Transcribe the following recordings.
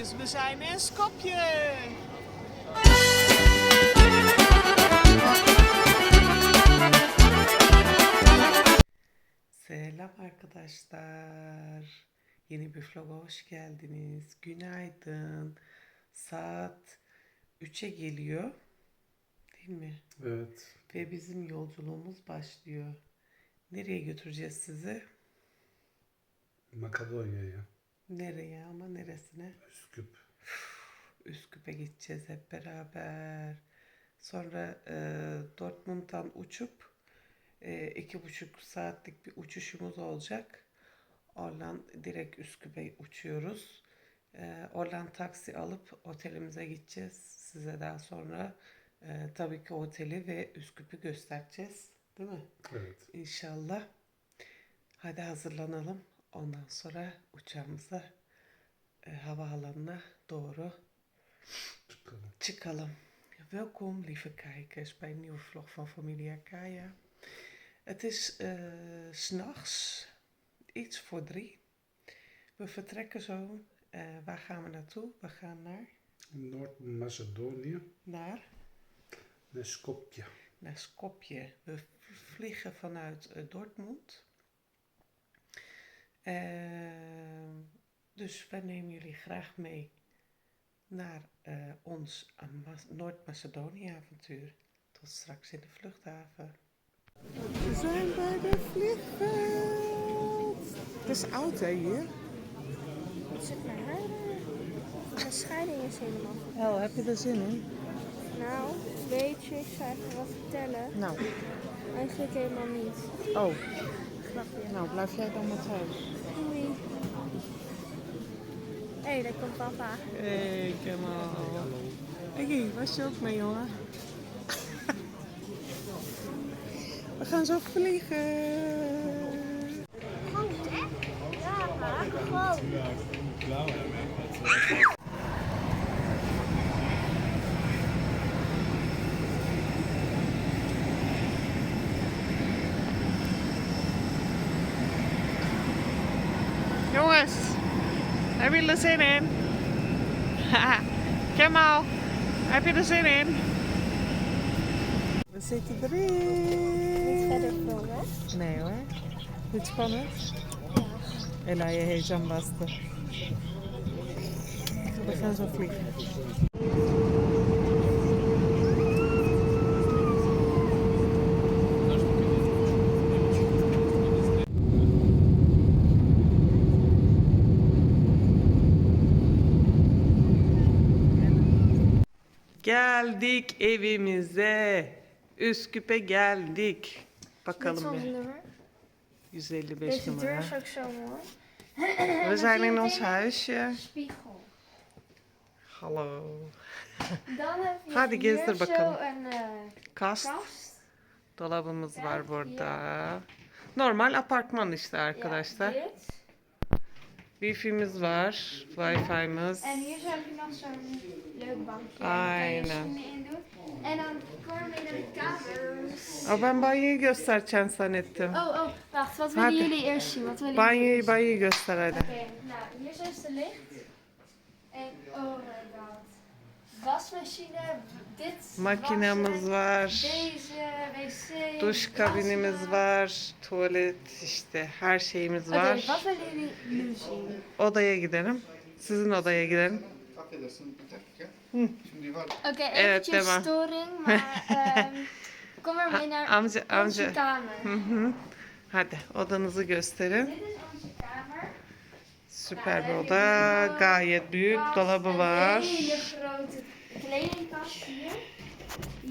jongens, we zijn in Skopje. Selam arkadaşlar. Yeni bir vloga hoş geldiniz. Günaydın. Saat 3'e geliyor. Değil mi? Evet. Ve bizim yolculuğumuz başlıyor. Nereye götüreceğiz sizi? Makedonya'ya. Nereye ama neresine? Üsküp. Üsküp'e gideceğiz hep beraber. Sonra e, Dortmund'dan uçup e, iki buçuk saatlik bir uçuşumuz olacak. Oradan direkt Üsküp'e uçuyoruz. E, oradan taksi alıp otelimize gideceğiz. Size daha sonra e, tabii ki oteli ve Üsküp'ü göstereceğiz. Değil mi? Evet. İnşallah. Hadi hazırlanalım. Ondan sonra uçağımıza e, havaalanına doğru Çıkalım. çıkalım. Welkom, lieve kijkers, bij een nieuwe vlog van Familia Kaya. Het is eh, s s'nachts, iets voor drie. We vertrekken zo. Eh, waar gaan we naartoe? We gaan naar, Noord-Macedonië. naar, Naar Skopje. naar Skopje. We vliegen vanuit eh, Dortmund. Eh, dus wij nemen jullie graag mee naar eh, ons eh, Noord-Macedonië-avontuur. Tot straks in de vluchthaven. We zijn bij de vliegveld. Het is oud hè hier? Het zit maar harder. De scheiding is helemaal. El, heb je er zin in? Nou, weet je, ik zou even wat vertellen. Nou, Eigenlijk helemaal niet. oh. Nou blijf jij dan maar thuis. Doei. Hé, hey, daar komt papa. Hey, Kemal. Hey, was je ook mee, jongen? We gaan zo vliegen. Groot, hè? Ja, maar groot. Jongens, hebben jullie er zin in? Kemal, heb je er zin in? We zitten Niet erin. verder filmen. Nee hoor. Niet spannend? Ela je heyecan bastı. We gaan zo vliegen. Geldik evimize. Üsküp'e geldik. Bakalım bir. nummer. 155 Deze deur numara. is ook zo mooi. We zijn in ons huisje. Spiegel. Hallo. Dan heb je Hadi hier gezdir zo bakalım. een eh, Kast. kast. Dolabımız var burada. Normal apartman işte arkadaşlar. dit. Wifi'miz var. Wifi'miz. Aynen. Aa, ben banyoyu göstereceğim zannettim. Oh, oh, wacht. Wat willen jullie eerst zien? Wat willen Banyoyu banyoyu göster hadi. Oké, nou, hier is de licht. En, oh my god. Wasmachine, dit. Makinemiz wassen, var. Duş kabinimiz var. Tuvalet işte her şeyimiz var. Odaya gidelim. Sizin odaya gidelim. Affedersin bir dakika. Şimdi var. Oké, Evet, devam. storing, maar kom maar mee naar Amca, amca. kamer. Hı hı. Hadi odanızı gösterin. Dit is onze kamer. Süper bir oda. Gayet büyük. Dolabı var.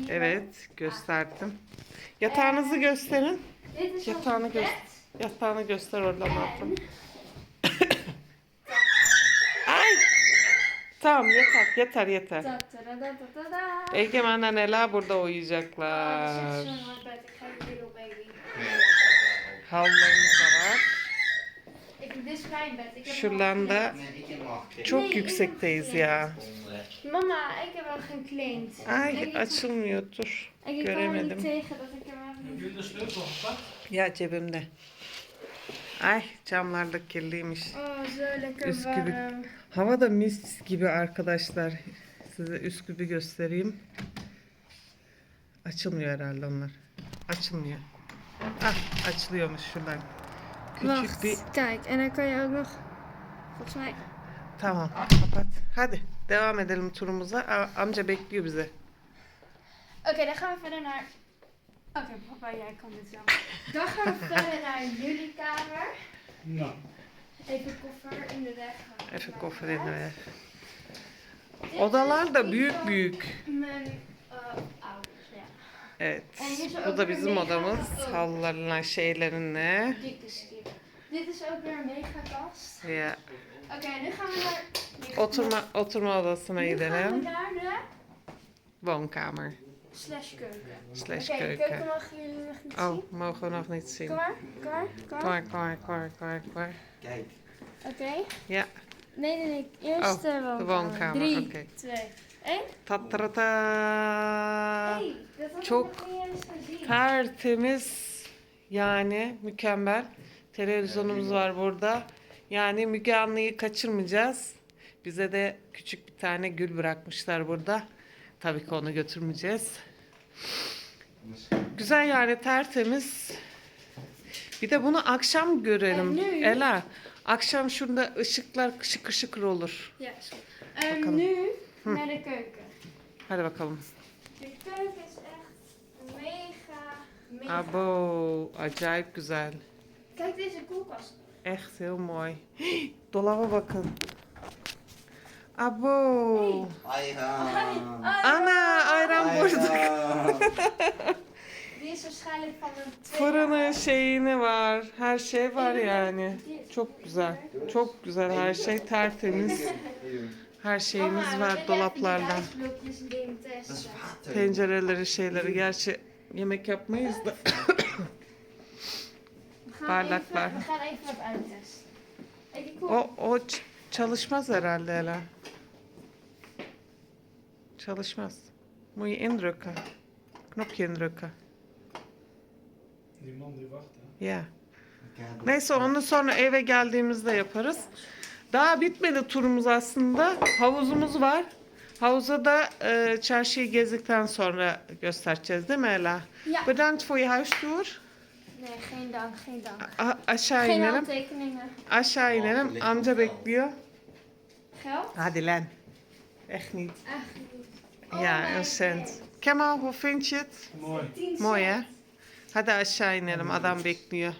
Evet gösterdim. Yatağınızı gösterin. Yatağını göster. Yatağını göster oradan altın. Ay! Tamam yeter yeter yeter. Da, da, da, da, da, da. Egemen'le Ela burada uyuyacaklar. echt zo'n mooi Şuradan da çok yüksekteyiz ya. Mama. Ay açılmıyor dur. Göremedim. Ya cebimde. Ay camlar da kirliymiş. Oh, Üskübü. Hava da mis gibi arkadaşlar. Size Üsküp'ü göstereyim. Açılmıyor herhalde onlar. Açılmıyor. Ah açılıyormuş şuradan. Küçük Wacht, bir... kijk. En dan kan je ook nog... Volgens mij... Tamam kapat. Hadi devam edelim turumuza. A- amca bekliyor bize. Oké, dan gaan we verder naar... Oké, papa, jij kan dit wel. Dan gaan we verder naar jullie kamer. Nou, Even koffer in de weg. Even koffer in de weg. Odalar da büyük büyük. Mijn eh, ja. Evet. En hier is ook Bu da weer bizim mega odamız. groot. Halılarla şeylerinle. Dit is hier. Dit is ook weer een mega kast. Ya. Oké, nu gaan we naar... Oturma oturma odasına Nu gaan we gidelim. naar de Woonkamer. slash keuken. Slash Oké, de keuken. keuken mag jullie nog niet Oh, zien. mogen we nog niet zien. Kom maar, kom maar, kom Kom maar. maar, kom maar, kom maar, kom maar, kom maar. Kijk. Oké. Ja. Nee, nee, nee. Eerst Oh, de woonkamer. woonkamer, Drie, oké. twee, had çok. Tertemiz. Yani mükemmel. Televizyonumuz var burada. Yani Müge Anlı'yı kaçırmayacağız. Bize de küçük bir tane gül bırakmışlar burada. Tabii ki onu götürmeyeceğiz. Güzel yani tertemiz. Bir de bunu akşam görelim. Ela. Akşam şurada ışıklar şıkır şıkır olur. Bakalım. Naar de keuken. Hadi bakalım. De keuken is echt mega, mega. Abo, acayip güzel. Kijk deze koelkast. Echt heel mooi. Dolaba bakın. Abo. Ayhan. Ana ayran burada. Die is waarschijnlijk van een tweede Fırını şeyini var. Her şey var yani. Çok güzel. Çok güzel her şey tertemiz. Her şeyimiz var willen even dolaplarda. die ijsblokjes een game Dat is testen. water. Tencereleri şeyleri. Gerçi yemek yapmayız da. Bardaklar. O, o çalışmaz herhalde Ela. Çalışmaz. Die wacht, hè. Ja. Neyse onu sonra eve geldiğimizde yaparız. Daha bitmedi turumuz aslında. Havuzumuz var. Havuza da e, çarşıyı gezdikten sonra göstereceğiz değil mi Ela? Ja. Bedankt voor je huistour. Nee, geen dank, geen dank. A- aşağı Geen inelim. handtekeningen. Aşağı inelim. Amca bekliyor. Geld? Hadi lan. Echt niet. Echt niet. Ja, Oh een mijn cent. God. Kemal, hoe vind je het? Mooi. 10 Mooi cent. hè? Hadi aşağı inelim. Adam bekliyor.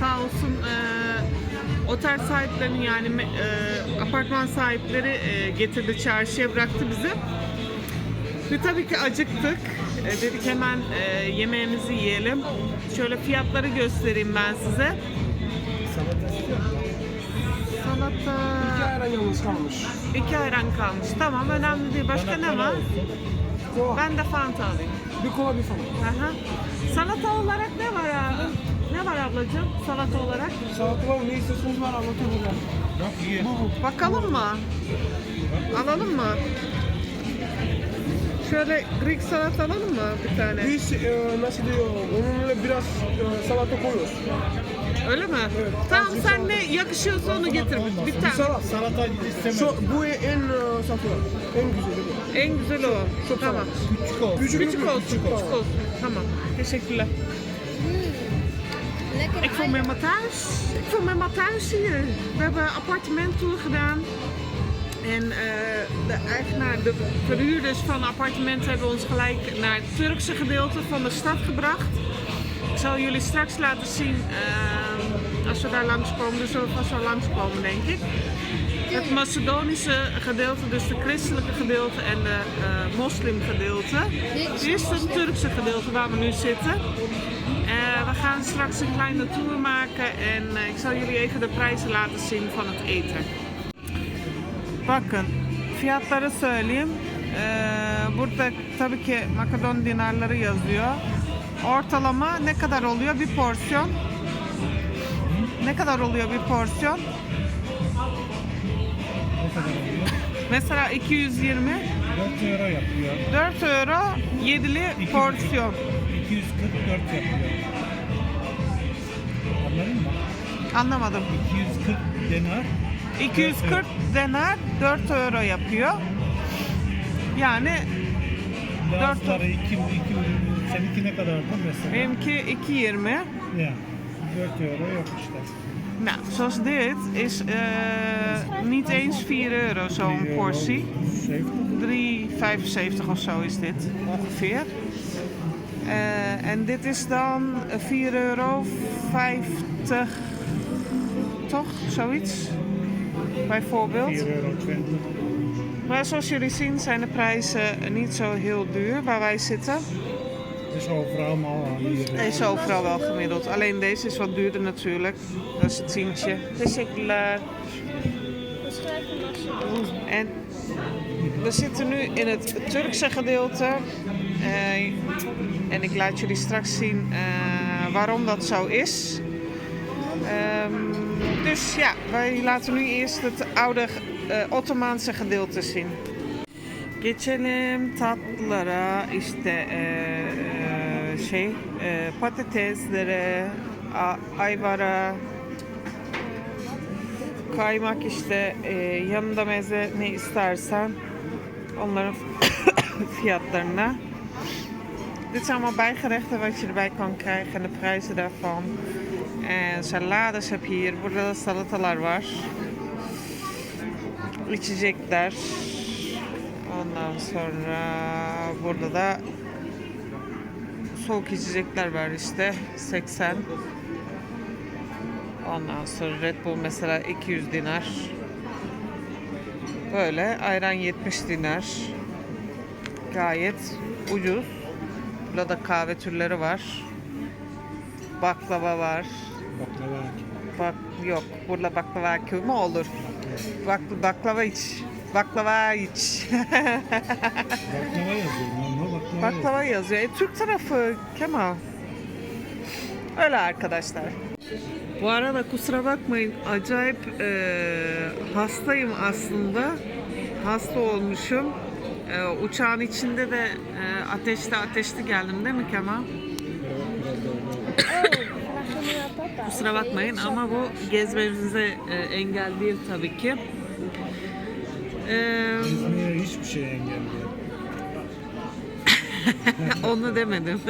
Sağ olsun e, otel sahiplerinin yani e, apartman sahipleri e, getirdi çarşıya bıraktı bizi. Ve tabii ki acıktık. E, dedik hemen e, yemeğimizi yiyelim. Şöyle fiyatları göstereyim ben size. Salata. ayran yalnız kalmış. İki ayran kalmış. Tamam önemli değil. Başka ne var? Ben de Fanta alayım. Bir kola bir falan. Aha. Salata olarak ne var abi? Ablacığım salata olarak? Salatalar ne istiyorsunuz var anlatabilirim. Bakalım mı? Alalım mı? Şöyle Greek salata alalım mı bir tane? Biz e, nasıl diyor, onunla biraz e, salata koyuyoruz. Öyle mi? Evet. Tamam sen ne yakışıyorsa onu getir. Bir, tane. salat. Salata istemez. Şu, bu en e, satılan, en güzeli bu. En güzel o. Çok tamam. Küçük olsun. Küçük, Küçük olsun, küçük olsun. Tamam. Teşekkürler. Ik voel me helemaal thuis. Ik voel me helemaal thuis hier. We hebben een appartementtour gedaan. En eh, de eigenaar, de verhuurders van het appartement hebben ons gelijk naar het Turkse gedeelte van de stad gebracht. Ik zal jullie straks laten zien eh, als we daar langskomen. Dus zullen we vast wel langskomen, denk ik. Het Macedonische gedeelte, dus de christelijke gedeelte en de eh moslimgedeelte. Dit is het Turkse gedeelte waar we nu zitten. Eh, we gaan straks een kleine tour maken en eh, ik zal jullie even de prijzen laten zien van het eten. Bakın fiyatları söyleyeyim. Ee, burada tabii ki Makedon dinarları yazıyor. Ortalama ne kadar oluyor bir porsiyon? Ne kadar oluyor bir porsiyon? Mesela 220, 4 euro yapıyor. 4 euro 7'li porsiyon. 244 yapıyor. Anladın mı? Anlamadım. 240 denar 240 denar 4 euro yapıyor. Yani Bazıları 2, 2, seninki ne kadardı mesela? benimki 2.20. Ya, 4 euro yok işte. Nou, zoals dit is eh, niet eens 4 euro zo'n 3 euro, portie. 70. 3,75 of zo is dit ongeveer. Eh, en dit is dan 4,50 euro. Toch? Zoiets? Bijvoorbeeld. 4 euro 20. Maar zoals jullie zien zijn de prijzen niet zo heel duur waar wij zitten. Is overal maar hier. Het is overal wel gemiddeld. Alleen deze is wat duurder natuurlijk. Dat is het tientje. Teşekkürler. En we zitten nu in het Turkse gedeelte. Eh, en ik laat jullie straks zien eh, waarom dat zo is. Ehm, dus ja, wij laten nu eerst het oude eh, Ottomaanse gedeelte zien. Geçelim tatlılara işte şey eee, patateslere, ayvara, kaymak işte eee, yanında meze ne istersen onların fiyatlarına. Dit zijn allemaal bijgerechten wat je erbij kan krijgen en de prijzen daarvan. En salades heb je hier. Burada da salatalar var. İçecekler. Ondan sonra burada da soğuk içecekler var işte 80. Ondan sonra Red Bull mesela 200 dinar. Böyle ayran 70 dinar. Gayet ucuz. Burada da kahve türleri var. Baklava var. Baklava. Bak yok burada baklava mi olur? Bak, baklava iç. Baklava iç. Baklava yazıyor. Normal baklava, baklava yazıyor. E, Türk tarafı Kemal. Öyle arkadaşlar. Bu arada kusura bakmayın acayip e, hastayım aslında. Hasta olmuşum. E, uçağın içinde de e, ateşli ateşli geldim değil mi Kemal? Kusura bakmayın ama bu gezmemize e, engel değil tabii ki. E, Gezmeye hiçbir şey engelliyor. onu demedim.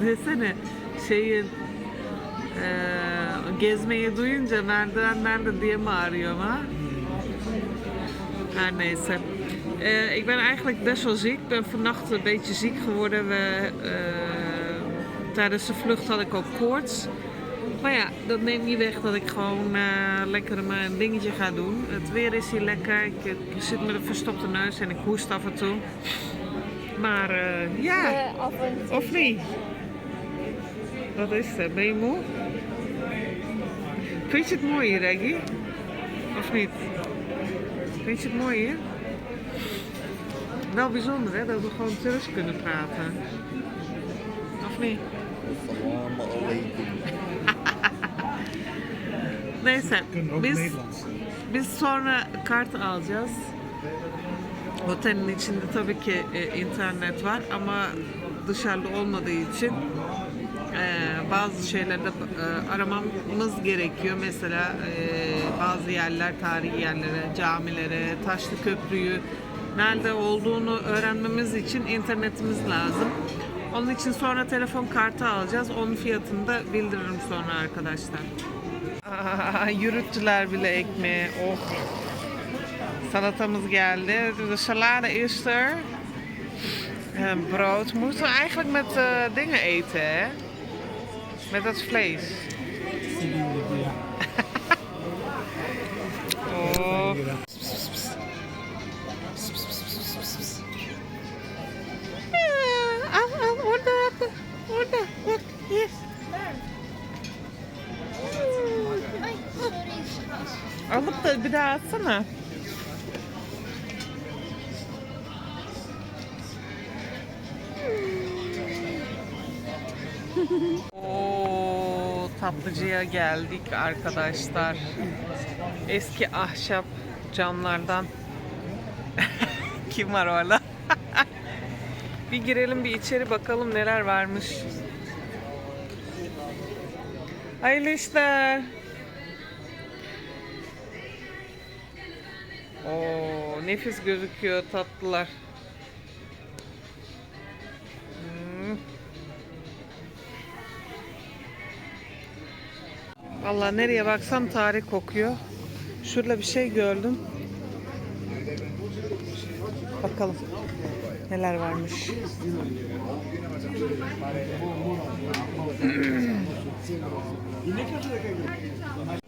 Desene şeyin e, gezmeyi duyunca merdivenler de diye mi arıyorum ha? Her neyse. Eh, ik ben eigenlijk best wel ziek. Ik ben vannacht een beetje ziek geworden. We, eh, tijdens de vlucht had ik ook koorts. Maar ja, dat neemt niet weg dat ik gewoon eh, lekker mijn dingetje ga doen. Het weer is hier lekker. Ik, ik zit met een verstopte neus en ik hoest af en toe. Maar eh, ja, of niet? Wat is het? Ben je moe? Vind je het mooi hier, Reggie? Of niet? Vind je het mooi hier? wel bijzonder hè, dat we gewoon Turks kunnen praten. Of niet? Ook biz, biz sonra kart alacağız. Otelin içinde tabii ki e, internet var ama dışarıda olmadığı için e, bazı şeylerde e, aramamız gerekiyor. Mesela e, bazı yerler, tarihi yerlere, camilere, Taşlı Köprüyü nerede olduğunu öğrenmemiz için internetimiz lazım. Onun için sonra telefon kartı alacağız. Onun fiyatını da bildiririm sonra arkadaşlar. Yürüttüler bile ekmeği. Oh. Salatamız geldi. De salade is er. En brood. Moeten we eigenlijk met eh, dingen eten, hè? Met dat vlees. Da bir daha atsana. Oo, tatlıcıya geldik arkadaşlar. Eski ahşap camlardan. Kim var orada? bir girelim bir içeri bakalım neler varmış. Hayırlı işler. Oo, nefis gözüküyor tatlılar. Hmm. Allah nereye baksam tarih kokuyor. Şurada bir şey gördüm. Bakalım neler varmış.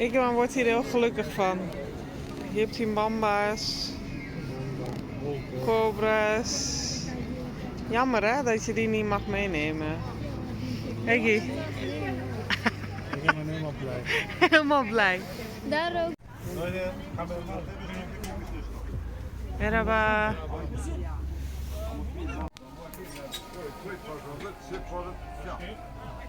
Ik man word hier heel gelukkig van. Je hebt hier mamba's, cobra's. Jammer hè, dat je die niet mag meenemen. Heggy, Ik ben helemaal blij. helemaal blij. Daar ook. Merhaba.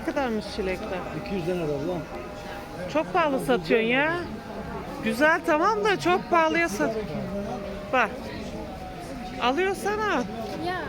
Ne kadarmış çilekler? 200 lira abla. Çok pahalı satıyorsun ya. Güzel tamam da çok pahalıya sat. Bak. Alıyorsana. Ja.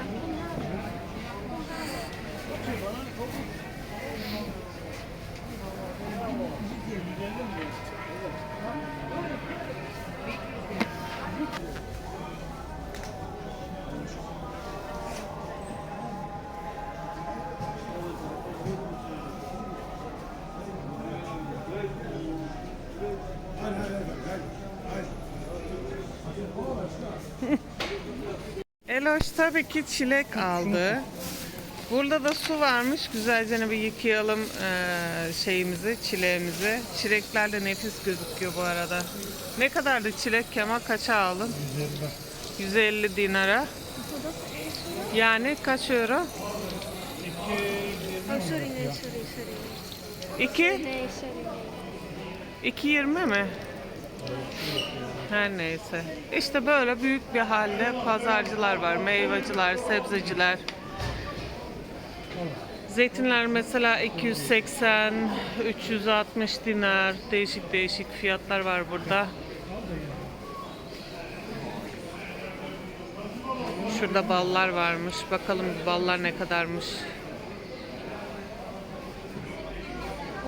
Eloş tabii ki çilek aldı. Burada da su varmış. Güzelce bir yıkayalım eee, şeyimizi, çileğimizi. Çilekler de nefis gözüküyor bu arada. Ne kadardı çilek Kemal? Kaça aldın? 150 dinara. Yani kaç euro? Oh, sorry, nee, sorry, sorry. 2? Nee, sorry. 2.20 mi? Her neyse. İşte böyle büyük bir halde pazarcılar var. Meyvacılar, sebzeciler. Zeytinler mesela 280, 360 dinar. Değişik değişik fiyatlar var burada. Şurada ballar varmış. Bakalım ballar ne kadarmış.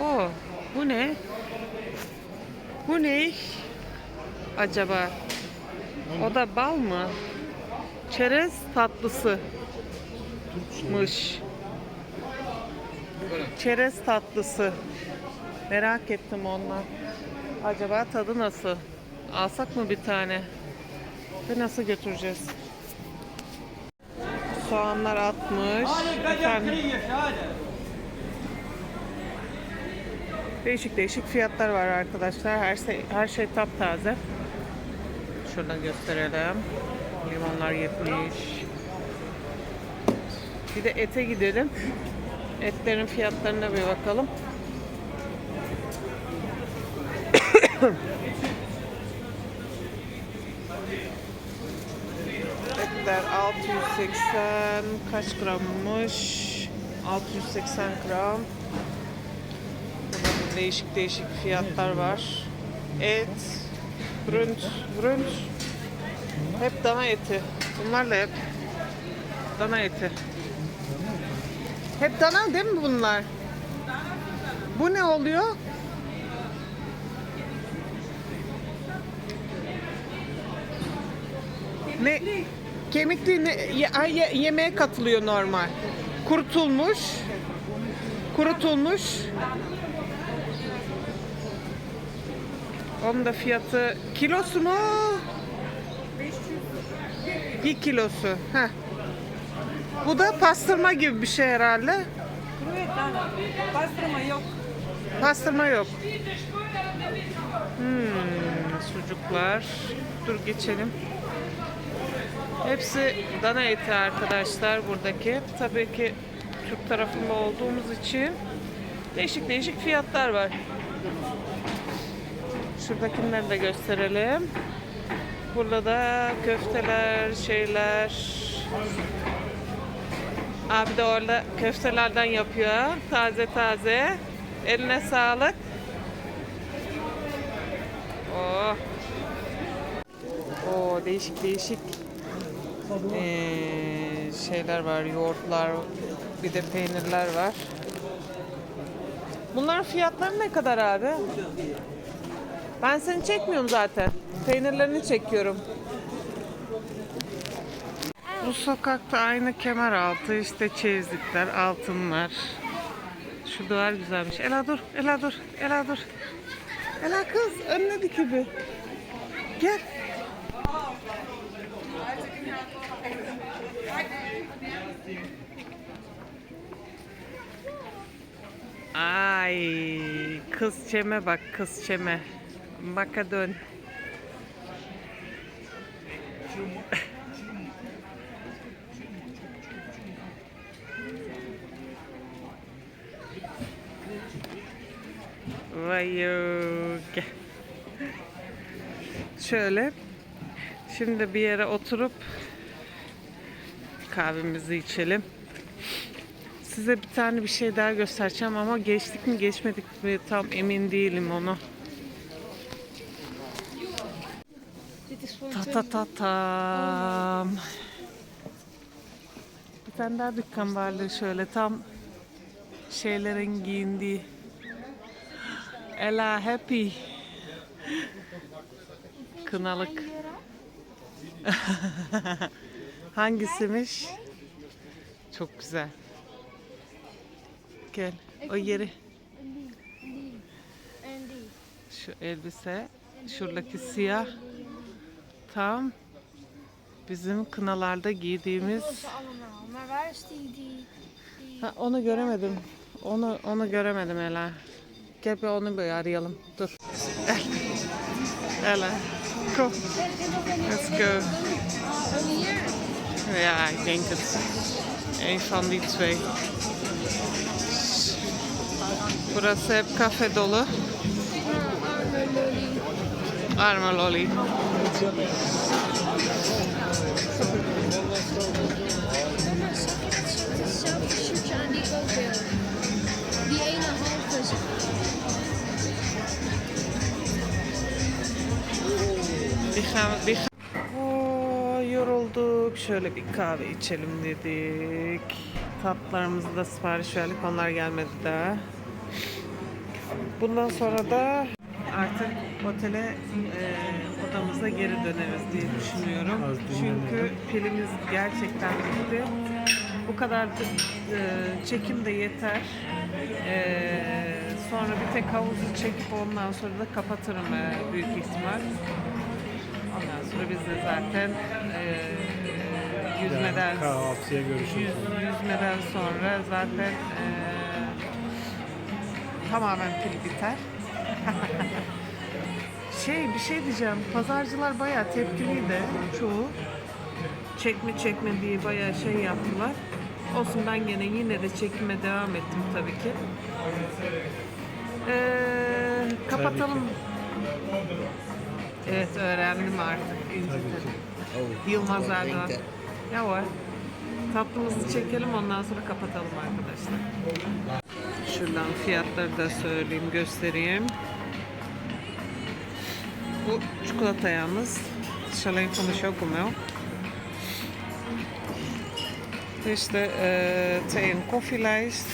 Oo, bu ne? Bu ne? Acaba? O da bal mı? Çerez tatlısı. Mış. Çerez tatlısı. Merak ettim ondan. Acaba tadı nasıl? Alsak mı bir tane? Ve nasıl götüreceğiz? Soğanlar 60. Efendim, Değişik değişik fiyatlar var arkadaşlar. Her şey her şey taptaze. Şuradan gösterelim. Limonlar 70. Bir de ete gidelim. Etlerin fiyatlarına bir bakalım. Etler 680 kaç grammış? 680 gram. Burada değişik değişik fiyatlar var. Et, brunch, brunch. Hep dana eti. Bunlar da hep dana eti. Hep dana değil mi bunlar? Bu ne oluyor? Ne? Kemikli ne? Ye- ye- yemeğe katılıyor normal. Kurutulmuş. Kurutulmuş. Onun da fiyatı kilosu mu? Bir kilosu. Heh. Bu da pastırma gibi bir şey herhalde. Pastırma yok. Pastırma yok. Hmm, sucuklar. Dur geçelim. Hepsi dana eti arkadaşlar buradaki. Tabii ki Türk tarafında olduğumuz için değişik değişik fiyatlar var. Şuradakileri de gösterelim. Burada da köfteler, şeyler. Abi de orada köftelerden yapıyor. Taze taze. Eline sağlık. Oh. Oo, değişik değişik ee, şeyler var, yoğurtlar, bir de peynirler var. Bunların fiyatları ne kadar abi? Ben seni çekmiyorum zaten. Peynirlerini çekiyorum. Bu sokakta aynı kemer altı işte çeyizlikler, altınlar. Şu duvar güzelmiş. Ela dur, Ela dur, Ela dur. Ela kız önüne dikibi. Gel. Ay kız çeme bak kız çeme. Baka dön. Vay yo, gel. Şöyle. Şimdi bir yere oturup kahvemizi içelim. Size bir tane bir şey daha göstereceğim ama geçtik mi geçmedik mi tam emin değilim onu. Dit is voor Ta ta ta tam. Bir tane daha dükkan vardı şöyle tam şeylerin giyindiği. Ella Happy. Kınalık. Hangisiymiş? Çok güzel. Gel. O yeri. Şu elbise. Şuradaki siyah. Tam bizim kınalarda giydiğimiz. Ha, onu göremedim. Onu onu göremedim Ela. Gel bir onu bir arayalım. Dur. Gel. Ela. Kom. Let's go. Ja, ik denk het. Een van die twee. Burası hep kafe dolu. Arme lolly. Bir we, bir yorulduk. Şöyle bir kahve içelim dedik. Tatlarımızı da sipariş verdik. Onlar gelmedi daha. Bundan sonra da artık otele e, odamıza geri döneriz diye düşünüyorum. Çünkü pilimiz gerçekten bitti. Bu kadar da, e, çekim de yeter. E, sonra bir tek havuzu çekip ondan sonra da kapatırım e, büyük ihtimal. Ondan sonra biz de zaten e, yüzmeden Yani kahvaltıya görüşürüz. yüz, yüzmeden sonra zaten e, tamamen pil biter. şey bir şey diyeceğim. Pazarcılar bayağı tepkiliydi çoğu. Çekme çekme diye bayağı şey yaptılar. Olsun ben gene yine de çekime devam ettim tabii ki. Ee, kapatalım. Evet öğrendim artık. İncil'de. Yılmaz Erdoğan. Ya var. Tatlımızı çekelim ondan sonra kapatalım arkadaşlar. Şuradan fiyatları da söyleyeyim, göstereyim. Bu çikolata yalnız. Şalayın konuşuyor kumel. İşte e, thee en koffielijst.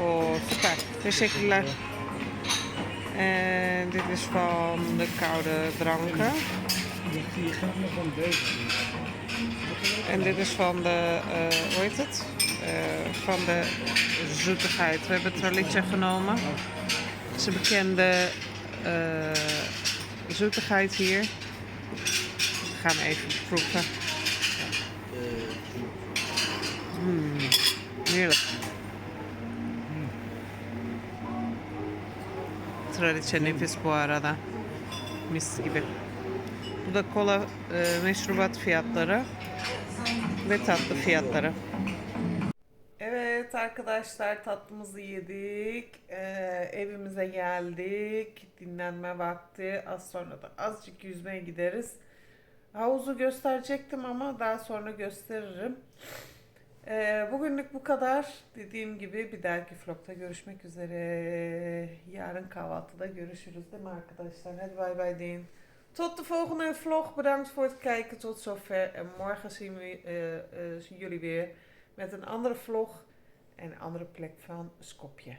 Oh, super. Teşekkürler. En dit is van de koude dranken. En dit is van de, eh, hoe heet het? Eh, van de zoetigheid. We hebben tralietje genomen. Het is een bekende eh, zoetigheid hier. We gaan even proeven. Hmm, heerlijk. Traliçe nefis bu arada. Mis gibi. Bu da kola e, meşrubat fiyatları ve tatlı fiyatları. Arkadaşlar tatlımızı yedik. Ee, evimize geldik. Dinlenme vakti. Az sonra da azıcık yüzmeye gideriz. Havuzu gösterecektim ama daha sonra gösteririm. Ee, bugünlük bu kadar. Dediğim gibi bir dahaki vlogda görüşmek üzere. Yarın kahvaltıda görüşürüz değil mi arkadaşlar? Hadi bay bay deyin. Tot de volgende vlog. Bedankt voor het kijken tot zover. En morgen zien we eh, zien jullie weer met een andere vlog en andere plek van Skopje.